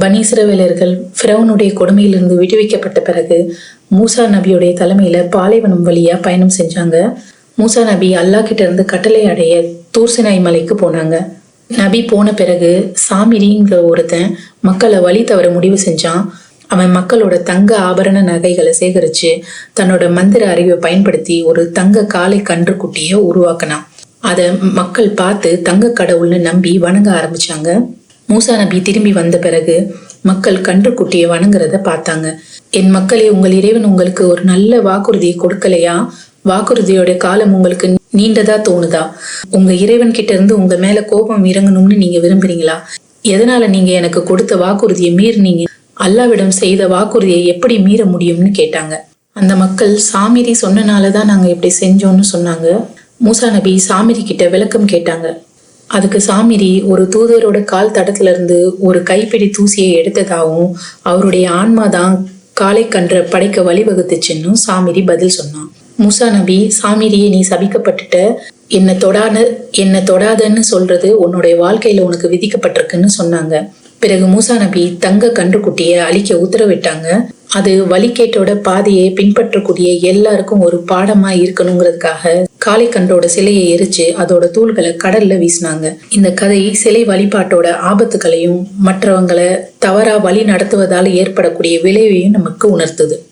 பனீசிரவேலர்கள் ஃபிரௌனுடைய கொடுமையிலிருந்து விடுவிக்கப்பட்ட பிறகு மூசா நபியுடைய தலைமையில பாலைவனம் வழியா பயணம் செஞ்சாங்க. மூசா நபி அல்லாஹ் கிட்ட இருந்து கட்டளை அடைய தூர்சினாய் மலைக்கு போனாங்க. நபி போன பிறகு சாமிரிங்கிற ஒருத்தன் மக்களை வழி தவற முடிவு செஞ்சான். அவன் மக்களோட தங்க ஆபரண நகைகளை சேகரிச்சு தன்னோட மந்திர அறிவை பயன்படுத்தி ஒரு தங்க காளை கன்று குட்டியை உருவாக்கினான். அதை மக்கள் பார்த்து தங்க கடவுள்னு நம்பி வணங்க ஆரம்பிச்சாங்க. மூசா நபி திரும்பி வந்த பிறகு மக்கள் கன்றுக்குட்டியை வணங்குறத பார்த்தாங்க. என் மக்களே உங்கள் இறைவன் உங்களுக்கு ஒரு நல்ல வாக்குறுதியை கொடுக்கலையா? வாக்குறுதியோட காலம் உங்களுக்கு நீண்டதா தோணுதா? உங்க இறைவன் கிட்ட இருந்து உங்க மேல கோபம் இறங்கணும்னு நீங்க விரும்புறீங்களா? எதனால நீங்க எனக்கு கொடுத்த வாக்குறுதியை மீறினீங்க? அல்லாவிடம் செய்த வாக்குறுதியை எப்படி மீற முடியும்னு கேட்டாங்க. அந்த மக்கள் சாமிரி சொன்னனாலதான் நாங்க இப்படி செஞ்சோம்னு சொன்னாங்க. மூசா நபி சாமிரி கிட்ட விளக்கம் கேட்டாங்க. அதுக்கு சாமிரி ஒரு தூதரோட கால் தடத்துல இருந்து ஒரு கைப்பிடி தூசியை எடுத்ததாகவும் அவருடைய ஆன்மா தான் காலை கன்ற படைக்க வழிவகுத்துச்சுன்னு சாமிரி பதில் சொன்னான். முசா நபி சாமிரியை நீ சபிக்கப்பட்டுட்ட என்னை தொடாத என்னை தொடாதன்னு சொல்றது உன்னுடைய வாழ்க்கையில உனக்கு விதிக்கப்பட்டிருக்குன்னு சொன்னாங்க. பிறகு மூசா நபி தங்க கன்றுக்குட்டியை அழிக்க உத்தரவிட்டாங்க. அது வழிகேட்டோட பாதையை பின்பற்றக்கூடிய எல்லாருக்கும் ஒரு பாடமா இருக்கணுங்கிறதுக்காக காளிக்கண்டோட சிலையை எரிச்சு அதோட தூள்களை கடல்ல வீசினாங்க. இந்த கதை சிலை வழிபாட்டோட ஆபத்துகளையும் மற்றவங்களை தவறா வழி நடத்துவதால் ஏற்படக்கூடிய விளைவையும் நமக்கு உணர்த்துது.